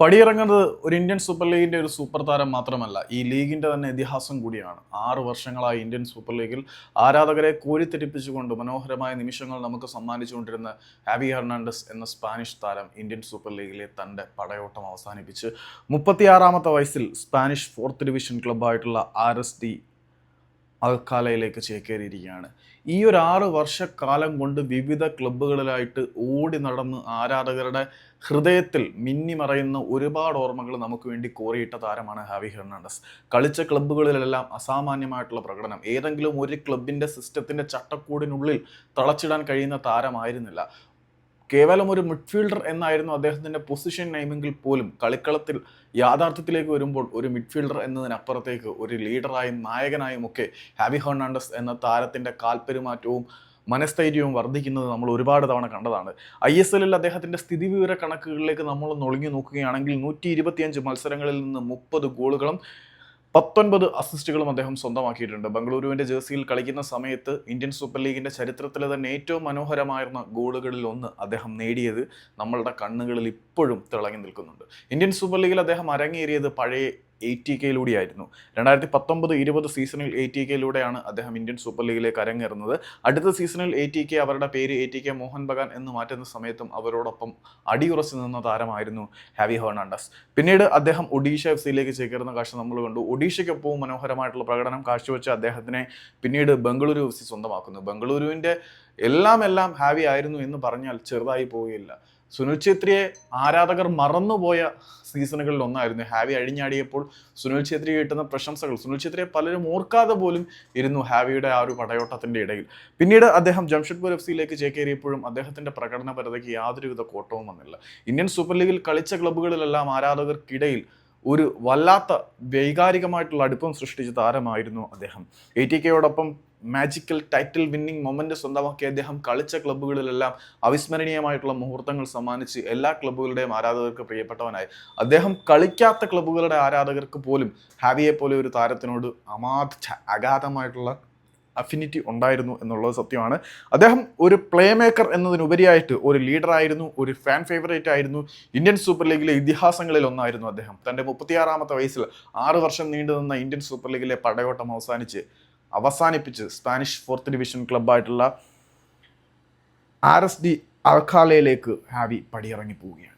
പടിയിറങ്ങുന്നത് ഒരു Indian super ലീഗിന്റെ ഒരു സൂപ്പർ താരം മാത്രമല്ല ഈ ലീഗിന്റെ തന്നെ ഇതിഹാസം കൂടിയാണ്. ആറ് വർഷങ്ങളായി ഇന്ത്യൻ സൂപ്പർ ലീഗിൽ ആരാധകരെ കോരിത്തെരിപ്പിച്ചുകൊണ്ട് മനോഹരമായ നിമിഷങ്ങൾ നമുക്ക് സമ്മാനിച്ചുകൊണ്ടിരുന്ന ഹാബി ഹെർണാണ്ടസ് എന്ന സ്പാനിഷ് താരം ഇന്ത്യൻ സൂപ്പർ ലീഗിലെ തന്റെ പടയോട്ടം അവസാനിപ്പിച്ച് മുപ്പത്തിയാറാമത്തെ വയസ്സിൽ സ്പാനിഷ് ഫോർത്ത് ഡിവിഷൻ ക്ലബ്ബായിട്ടുള്ള ആർ എസ് ഡി അൽക്കാലയിലേക്ക് ചേക്കേറിയിരിക്കുകയാണ്. ഈ ഒരു ആറ് വർഷക്കാലം കൊണ്ട് വിവിധ ക്ലബ്ബുകളിലായിട്ട് ഓടി നടന്ന് ആരാധകരുടെ ഹൃദയത്തിൽ മിന്നി മറയുന്ന ഒരുപാട് ഓർമ്മകൾ നമുക്ക് വേണ്ടി കോറിയിട്ട താരമാണ് ഹാവി ഹെർണാണ്ടസ്. കളിച്ച ക്ലബ്ബുകളിലെല്ലാം അസാമാന്യമായിട്ടുള്ള പ്രകടനം. ഏതെങ്കിലും ഒരു ക്ലബിന്റെ സിസ്റ്റത്തിന്റെ ചട്ടക്കൂടിനുള്ളിൽ തളച്ചിടാൻ കഴിയുന്ന താരമായിരുന്നില്ല. കേവലം ഒരു മിഡ്ഫീൽഡർ എന്നായിരുന്നു അദ്ദേഹത്തിന്റെ പൊസിഷൻ നെയിമെങ്കിൽ പോലും കളിക്കളത്തിൽ യാഥാർത്ഥ്യത്തിലേക്ക് വരുമ്പോൾ ഒരു മിഡ്ഫീൽഡർ എന്നതിനപ്പുറത്തേക്ക് ഒരു ലീഡറായും നായകനായും ഒക്കെ ഹാബി ഹെർണാണ്ടസ് എന്ന താരത്തിന്റെ കാൽപ്പെരുമാറ്റവും മനസ്ഥൈര്യവും വർദ്ധിക്കുന്നത് നമ്മൾ ഒരുപാട് തവണ കണ്ടതാണ്. ഐ എസ് എല്ലിൽ അദ്ദേഹത്തിന്റെ സ്ഥിതിവിവര കണക്കുകളിലേക്ക് നമ്മൾ നൊളിഞ്ഞു നോക്കുകയാണെങ്കിൽ നൂറ്റി ഇരുപത്തിയഞ്ച് മത്സരങ്ങളിൽ നിന്ന് മുപ്പത് ഗോളുകളും പത്തൊൻപത് അസിസ്റ്റുകളും അദ്ദേഹം സ്വന്തമാക്കിയിട്ടുണ്ട്. ബംഗളൂരുവിന്റെ ജേഴ്സിയിൽ കളിക്കുന്ന സമയത്ത് ഇന്ത്യൻ സൂപ്പർ ലീഗിന്റെ ചരിത്രത്തിലെ തന്നെ ഏറ്റവും മനോഹരമായിരുന്ന ഗോളുകളിൽ ഒന്ന് അദ്ദേഹം നേടിയത് നമ്മളുടെ കണ്ണുകളിൽ ഇപ്പോഴും തിളങ്ങി നിൽക്കുന്നുണ്ട്. ഇന്ത്യൻ സൂപ്പർ ലീഗിൽ അദ്ദേഹം അരങ്ങേറിയത് പഴയ എ ടി കെയിലൂടെയായിരുന്നു. രണ്ടായിരത്തി പത്തൊമ്പത് ഇരുപത് സീസണിൽ എ ടി കെയിലൂടെയാണ് അദ്ദേഹം ഇന്ത്യൻ സൂപ്പർ ലീഗിലേക്ക് അരങ്ങേറുന്നത്. അടുത്ത സീസണിൽ എ ടി കെ അവരുടെ പേര് A T K Mohun Bagan എന്ന് മാറ്റുന്ന സമയത്തും അവരോടൊപ്പം അടിയുറച്ചു നിന്ന താരമായിരുന്നു ഹാവി ഹെർണാണ്ടസ്. പിന്നീട് അദ്ദേഹം ഒഡീഷ എഫ് സിയിലേക്ക് ചേക്കേറുന്ന കാഴ്ച നമ്മൾ കണ്ടു. ഒഡീഷയ്ക്കൊപ്പവും മനോഹരമായിട്ടുള്ള പ്രകടനം കാഴ്ചവെച്ച് അദ്ദേഹത്തിനെ പിന്നീട് ബംഗളൂരു എഫ് സി സ്വന്തമാക്കുന്നു. ബംഗളൂരുവിന്റെ എല്ലാം എല്ലാം ഹാവി ആയിരുന്നു എന്ന് പറഞ്ഞാൽ ചെറുതായി പോവുകയില്ല സുനിൽ ഛേത്രിയെ ആരാധകർ മറന്നുപോയ സീസണുകളിൽ ഒന്നായിരുന്നു. ഹാവി അഴിഞ്ഞാടിയപ്പോൾ സുനിൽ ഛേത്രി കിട്ടുന്ന പ്രശംസകൾ സുനിൽ ഛേത്രിയെ പലരും ഓർക്കാതെ പോലും ഇരുന്നു ഹാവിയുടെ ആ ഒരു പടയോട്ടത്തിന്റെ ഇടയിൽ. പിന്നീട് അദ്ദേഹം ജംഷഡ്പൂർ എഫ് സിയിലേക്ക് ചേക്കേറിയപ്പോഴും അദ്ദേഹത്തിന്റെ പ്രകടനപരതയ്ക്ക് യാതൊരുവിധ കോട്ടവും വന്നില്ല. ഇന്ത്യൻ സൂപ്പർ ലീഗിൽ കളിച്ച ക്ലബ്ബുകളിലെല്ലാം ആരാധകർക്കിടയിൽ ഒരു വല്ലാത്ത വൈകാരികമായിട്ടുള്ള അടുപ്പം സൃഷ്ടിച്ച താരമായിരുന്നു അദ്ദേഹം. എ ടി കെയോടൊപ്പം മാജിക്കൽ ടൈറ്റിൽ വിന്നിംഗ് മൊമെന്റ് സ്വന്തമാക്കി അദ്ദേഹം കളിച്ച ക്ലബ്ബുകളിലെല്ലാം അവിസ്മരണീയമായിട്ടുള്ള മുഹൂർത്തങ്ങൾ സമ്മാനിച്ച് എല്ലാ ക്ലബ്ബുകളുടെയും ആരാധകർക്ക് പ്രിയപ്പെട്ടവനായി. അദ്ദേഹം കളിക്കാത്ത ക്ലബ്ബുകളുടെ ആരാധകർക്ക് പോലും ഹാവിയെ പോലെ ഒരു താരത്തിനോട് അമാധ അഗാധമായിട്ടുള്ള അഫിനിറ്റി ഉണ്ടായിരുന്നു എന്നുള്ളത് സത്യമാണ്. അദ്ദേഹം ഒരു പ്ലേ മേക്കർ എന്നതിനുപരിയായിട്ട് ഒരു ലീഡർ ആയിരുന്നു ഒരു ഫാൻ ഫേവറേറ്റ് ആയിരുന്നു. ഇന്ത്യൻ സൂപ്പർ ലീഗിലെ ഇതിഹാസങ്ങളിൽ ഒന്നായിരുന്നു അദ്ദേഹം. തന്റെ മുപ്പത്തിയാറാമത്തെ വയസ്സിൽ ആറ് വർഷം നീണ്ടു നിന്ന ഇന്ത്യൻ സൂപ്പർ ലീഗിലെ പടയോട്ടം അവസാനിച്ച് അവസാനിപ്പിച്ച് സ്പാനിഷ് ഫോർത്ത് ഡിവിഷൻ ക്ലബ്ബായിട്ടുള്ള ആർ എസ് ഡി അൽഖാലയിലേക്ക് ഹാവി പടിയിറങ്ങി പോവുകയാണ്.